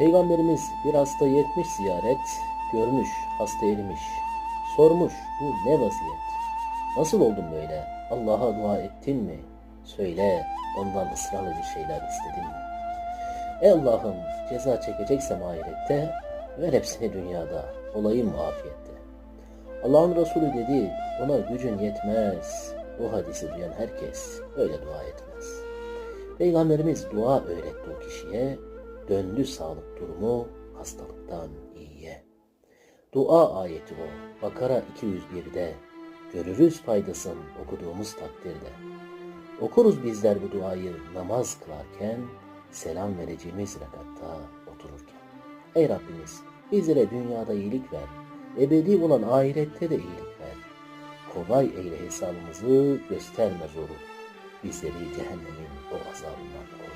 Peygamberimiz bir hasta yetmiş ziyaret, görmüş, hasta erimiş. Sormuş, bu ne vaziyet? Nasıl oldun böyle? Allah'a dua ettin mi? Söyle, ondan ısrarlı bir şeyler istedin mi? Ey Allah'ım, ceza çekeceksem ahirette, ver hepsini dünyada, olayım afiyette. Allah'ın Resulü dedi, ona gücün yetmez. Bu hadisi duyan herkes öyle dua etmez. Peygamberimiz dua öğretti o kişiye, döndü sağlık durumu hastalıktan iyiye. Dua ayeti o, Bakara 201'de, görürüz faydasını okuduğumuz takdirde. Okuruz bizler bu duayı namaz kılarken, selam vereceğimiz rekatta otururken. Ey Rabbimiz, bizlere dünyada iyilik ver, ebedi olan ahirette de iyilik ver. Kolay eyle hesabımızı gösterme zoru. Bizleri cehennemin o azabından koru.